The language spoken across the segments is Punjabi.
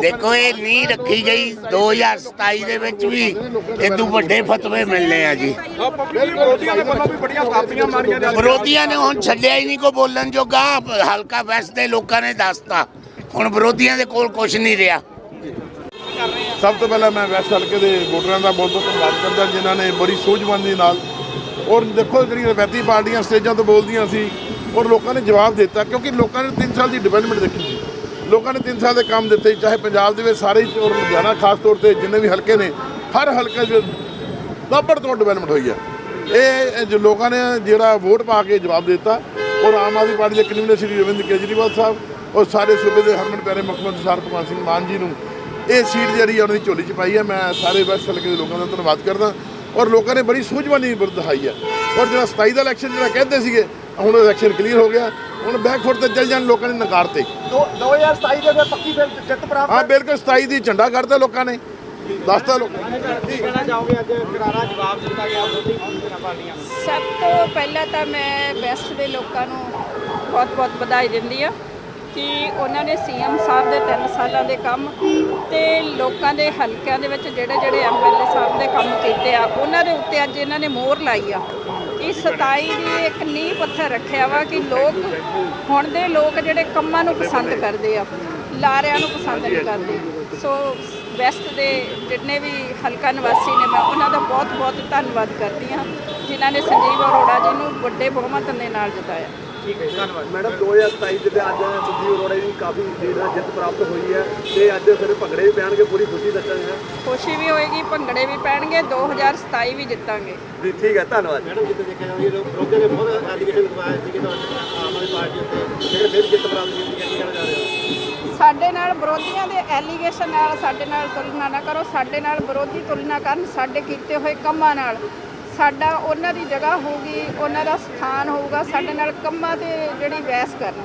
ਦੇਖੋ ਇਹ ਨੀ ਰੱਖੀ ਗਈ। 2027 ਦੇ ਵਿੱਚ ਵੀ ਇਦੋਂ ਵੱਡੇ ਫਤਵੇ ਮਿਲਨੇ ਆ ਜੀ। ਵਿਰੋਧੀਆਂ ਨੇ ਹੁਣ ਛੱਡਿਆ ਹੀ ਨਹੀਂ ਕੋ ਬੋਲਣ ਜੋਗਾ। ਹਲਕਾ ਵੈਸਟ ਦੇ ਲੋਕਾਂ ਨੇ ਦੱਸਤਾ। ਹੁਣ ਵਿਰੋਧੀਆਂ ਦੇ ਕੋਲ ਕੁਝ ਨਹੀਂ ਰਿਹਾ। ਸਭ ਤੋਂ ਪਹਿਲਾਂ ਮੈਂ ਵੈਸਟ ਹਲਕੇ ਦੇ ਵੋਟਰਾਂ ਦਾ ਬਹੁਤ ਬਹੁਤ ਧੰਨਵਾਦ ਕਰਦਾ ਜਿਨ੍ਹਾਂ ਨੇ ਬੜੀ ਸੂਝਵਾਨੀ ਨਾਲ ਔਰ ਦੇਖੋ ਜਿਹੜੀਆਂ ਰਵਾਇਤੀ ਪਾਰਟੀਆਂ ਸਟੇਜਾਂ ਤੋਂ ਬੋਲਦੀਆਂ ਸੀ ਔਰ ਲੋਕਾਂ ਨੇ ਜਵਾਬ ਦਿੱਤਾ ਕਿਉਂਕਿ ਲੋਕਾਂ ਨੇ 3 ਸਾਲ ਦੀ ਡਿਵੈਲਪਮੈਂਟ ਦੇਖੀ। ਲੋਕਾਂ ਨੇ 3 ਸਾਲ ਦੇ ਕੰਮ ਦਿੱਤੇ, ਚਾਹੇ ਪੰਜਾਬ ਦੇ ਵਿੱਚ ਸਾਰੇ ਹੀ ਔਰ ਲੁਧਿਆਣਾ, ਖਾਸ ਤੌਰ ਤੇ ਜਿੰਨੇ ਵੀ ਹਲਕੇ ਨੇ, ਹਰ ਹਲਕੇ 'ਚ ਬਾਬੜ ਤੋਂ ਡਿਵੈਲਪਮੈਂਟ ਹੋਈ ਹੈ। ਇਹ ਜੋ ਲੋਕਾਂ ਨੇ ਜਿਹੜਾ ਵੋਟ ਪਾ ਕੇ ਜਵਾਬ ਦਿੱਤਾ, ਔਰ ਆਮ ਆਦਮੀ ਪਾਰਟੀ ਦੇ ਕਨਵੀਨਰ ਸ਼੍ਰੀ ਅਰਵਿੰਦ ਕੇਜਰੀਵਾਲ ਸਾਹਿਬ ਔਰ ਸਾਰੇ ਸੂਬੇ ਦੇ ਹਰਮਨ ਪਿਆਰੇ ਮੁੱਖ ਮੰਤਰੀ ਸਰ ਭਗਵੰਤ ਸਿੰਘ ਮਾਨ ਜੀ ਨੂੰ, ਇਹ ਸੀਟ ਜਿਹੜੀ ਆ, ਉਹਨਾਂ ਦੀ ਝੋਲੀ 'ਚ ਪਾਈ ਹੈ। ਮੈਂ ਸਾਰੇ ਵੈਸਟ ਹਲਕੇ ਦੇ ਲੋਕਾਂ ਦਾ ਧੰਨਵਾਦ ਕਰਦਾ। ਔਰ ਲੋਕਾਂ ਨੇ ਬੜੀ ਸੂਝਵਾਨੀ ਦਿਖਾਈ ਹੈ। ਔਰ ਜਿਹੜਾ 27 ਦਾ ਇਲੈਕਸ਼ਨ ਜਿਹੜਾ ਕਹਿੰਦੇ ਸੀਗੇ ਹੁਣ ਇਲੈਕਸ਼ਨ ਕਲੀਅਰ ਹੋ ਗਿਆ ਹੁਣ ਬੈਕਫੁੱਟ ਤੇ ਚੱਲ ਜਾਣ ਲੋਕਾਂ ਨੇ ਨਕਾਰਤੇ 2027 ਦੇ ਵਿੱਚ ਪੱਕੀ ਫਿਰ ਜਿੱਤ ਪ੍ਰਾਪਤ ਹਾਂ? ਬਿਲਕੁਲ 27 ਦੀ ਝੰਡਾ ਕੱਢਤਾ ਲੋਕਾਂ ਨੇ। ਦੱਸਤਾ ਲੋਕਾਂ ਨੇ ਕੀ ਕਹਿਣਾ ਚਾਹੋਗੇ ਅੱਜ ਕਰਾਰਾ ਜਵਾਬ ਦਿੱਤਾ ਗਿਆ ਵਿਰੋਧੀ ਪਾਰਟੀਆਂ? ਸਭ ਤੋਂ ਪਹਿਲਾਂ ਤਾਂ ਮੈਂ ਵੈਸਟ ਦੇ ਲੋਕਾਂ ਨੂੰ ਬਹੁਤ-ਬਹੁਤ ਵਧਾਈ ਦਿੰਦੀ ਆ ਕਿ ਉਹਨਾਂ ਨੇ ਸੀਐਮ ਸਾਹਿਬ ਦੇ 3 ਸਾਲਾਂ ਦੇ ਕੰਮ ਤੇ ਲੋਕਾਂ ਦੇ ਹਲਕਿਆਂ ਦੇ ਵਿੱਚ ਜਿਹੜੇ ਜਿਹੜੇ ਐਮਐਲਏ ਸਾਹਿਬ ਦੇ ਕੰਮ ਕੀਤੇ ਆ ਉਹਨਾਂ ਦੇ ਉੱਤੇ ਅੱਜ ਇਹਨਾਂ ਨੇ ਮੋਹਰ ਲਾਈ ਆ। ਕਿ 27 ਦੀ ਇੱਕ ਨੀਂਹ ਪੱਥਰ ਰੱਖਿਆ ਵਾ ਕਿ ਲੋਕ, ਹੁਣ ਦੇ ਲੋਕ ਜਿਹੜੇ ਕੰਮਾਂ ਨੂੰ ਪਸੰਦ ਕਰਦੇ ਆ, ਲਾਰਿਆਂ ਨੂੰ ਪਸੰਦ ਨਹੀਂ ਕਰਦੇ। ਸੋ, ਵੈਸਟ ਦੇ ਜਿੰਨੇ ਵੀ ਹਲਕਾ ਨਿਵਾਸੀ ਨੇ, ਮੈਂ ਉਹਨਾਂ ਦਾ ਬਹੁਤ ਬਹੁਤ ਧੰਨਵਾਦ ਕਰਦੀ ਹਾਂ, ਜਿਨ੍ਹਾਂ ਨੇ ਸੰਜੀਵ ਅਰੋੜਾ ਜੀ ਨੂੰ ਵੱਡੇ ਬਹੁਮਤ ਦੇ ਨਾਲ ਜਿਤਾਇਆ। ਠੀਕ ਹੈ ਧੰਨਵਾਦ। ਮੈਡਮ 2027 ਦੇ ਅੱਜ ਸੰਜੀਵ ਅਰੋੜਾ ਦੀ ਕਾਫੀ ਲੀਡ ਨਾਲ ਜਿੱਤ ਪ੍ਰਾਪਤ ਹੋਈ ਹੈ ਤੇ ਅੱਜ ਫਿਰ ਭੰਗੜੇ ਵੀ ਪੈਣਗੇ ਪੂਰੀ ਖੁਸ਼ੀ ਦੱਸਾਂਗੇ ਖੁਸ਼ੀ ਵੀ ਹੋਏਗੀ ਭੰਗੜੇ ਵੀ ਪੈਣਗੇ 2027 ਵੀ ਜਿੱਤਾਂਗੇ। ਜੀ ਠੀਕ ਹੈ ਧੰਨਵਾਦ ਮੈਡਮ ਜਿੱਤ ਦੇਖਿਆ ਜਾਵੇ ਲੋਕਾਂ ਨੇ ਬਹੁਤ ਐਲੀਗੇਸ਼ਨ ਲਗਾਏ ਸੀ ਕਿ ਆਮ ਆਦਮੀ ਪਾਰਟੀ ਉੱਤੇ ਲੇਕਿਨ ਫਿਰ ਜਿੱਤ ਪ੍ਰਾਪਤ ਕੀਤੀ ਹੈ ਕੀ ਕਹਿਣਾ ਚਾਹ ਰਹੇ ਹੋ? ਸਾਡੇ ਨਾਲ ਵਿਰੋਧੀਆਂ ਦੇ ਐਲੀਗੇਸ਼ਨ ਨਾਲ ਸਾਡੇ ਨਾਲ ਤੁਲਨਾ ਨਾ ਕਰੋ ਸਾਡੇ ਨਾਲ ਵਿਰੋਧੀ ਤੁਲਨਾ ਕਰਨ ਸਾਡੇ ਕੀਤੇ ਹੋਏ ਕੰਮਾਂ ਨਾਲ। ਸਾਡਾ ਉਹਨਾਂ ਦੀ ਜਗ੍ਹਾ ਹੋਊਗੀ, ਉਹਨਾਂ ਦਾ ਸਥਾਨ ਹੋਊਗਾ, ਸਾਡੇ ਨਾਲ ਕੰਮਾਂ ਤੇ ਜਿਹੜੀ ਬਹਿਸ ਕਰਨ।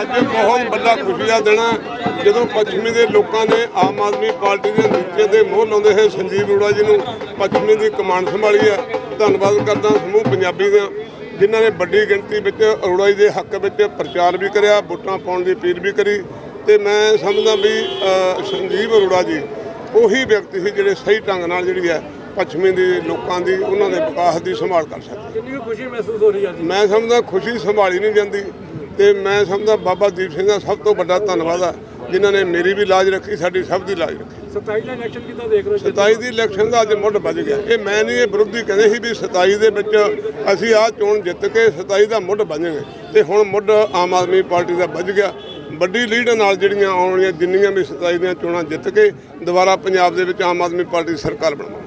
ਅੱਜ ਬਹੁਤ ਵੱਡਾ ਖੁਸ਼ੀ ਦਾ ਦਿਨ ਹੈ। ਜਦੋਂ ਪੱਛਮੀ ਦੇ ਲੋਕਾਂ ਨੇ ਆਮ ਆਦਮੀ ਪਾਰਟੀ ਦੇ ਨੀਤੀਆਂ ਦੇ ਮੋਹ ਲਾਉਂਦੇ ਹੋਏ ਸੰਜੀਵ ਅਰੋੜਾ ਜੀ ਨੂੰ ਪੱਛਮੀ ਦੀ ਕਮਾਂਡ ਸੰਭਾਲੀ ਹੈ। ਧੰਨਵਾਦ ਕਰਦਾ ਸਮੂਹ ਪੰਜਾਬੀ ਦਾ, ਜਿਨ੍ਹਾਂ ਨੇ ਵੱਡੀ ਗਿਣਤੀ ਵਿੱਚ ਅਰੋੜਾ ਜੀ ਦੇ ਹੱਕ ਵਿੱਚ ਪ੍ਰਚਾਰ ਵੀ ਕਰਿਆ, ਵੋਟਾਂ ਪਾਉਣ ਦੀ ਅਪੀਲ ਵੀ ਕਰੀ। ਤੇ ਮੈਂ ਸਮਝਦਾ ਵੀ ਸੰਜੀਵ ਅਰੋੜਾ ਜੀ ਉਹੀ ਵਿਅਕਤੀ ਸੀ ਜਿਹੜੇ ਸਹੀ ਢੰਗ ਨਾਲ ਜਿਹੜੀ ਹੈ ਪੱਛਮੀ ਦੇ ਲੋਕਾਂ ਦੀ ਉਹਨਾਂ ਦੇ ਵਿਕਾਸ ਦੀ ਸੰਭਾਲ ਕਰ ਸਕਦੇ। ਕਿੰਨੀ ਖੁਸ਼ੀ ਮਹਿਸੂਸ ਹੋ ਰਹੀ ਹੈ ਮੈਂ ਸਮਝਦਾ ਖੁਸ਼ੀ ਸੰਭਾਲੀ ਨਹੀਂ ਜਾਂਦੀ ਤੇ ਮੈਂ ਸਮਝਦਾ ਬਾਬਾ ਦੀਪ ਸਿੰਘ ਦਾ ਸਭ ਤੋਂ ਵੱਡਾ ਧੰਨਵਾਦ ਆ ਜਿਨ੍ਹਾਂ ਨੇ ਮੇਰੀ ਵੀ ਲਾਜ ਰੱਖੀ ਸਾਡੀ ਸਭ ਦੀ ਲਾਜ ਰੱਖੀ। 27 ਦਾ ਇਲੈਕਸ਼ਨ ਕਿੱਦਾਂ ਦੇਖ ਰਹੇ 27 ਦੀ ਇਲੈਕਸ਼ਨ ਦਾ ਅੱਜ ਮੁੱਢ ਵੱਜ ਗਿਆ। ਇਹ ਮੈਂ ਨਹੀਂ ਇਹ ਵਿਰੋਧੀ ਕਹਿੰਦੇ ਸੀ ਵੀ 27 ਦੇ ਵਿੱਚ ਅਸੀਂ ਆਹ ਚੋਣ ਜਿੱਤ ਕੇ 27 ਦਾ ਮੁੱਢ ਵੱਜਾਂਗੇ ਤੇ ਹੁਣ ਮੁੱਢ ਆਮ ਆਦਮੀ ਪਾਰਟੀ ਦਾ ਵੱਜ ਗਿਆ। ਵੱਡੀ ਲੀਡ ਨਾਲ ਜਿਹੜੀਆਂ ਆਉਣ ਵਾਲੀਆਂ ਜਿੰਨੀਆਂ ਵੀ 27 ਦੀਆਂ ਚੋਣਾਂ ਜਿੱਤ ਕੇ ਦੁਬਾਰਾ ਪੰਜਾਬ ਦੇ ਵਿੱਚ ਆਮ ਆਦਮੀ ਪਾਰਟੀ ਦੀ ਸਰਕਾਰ ਬਣਾਵਾਂਗੇ।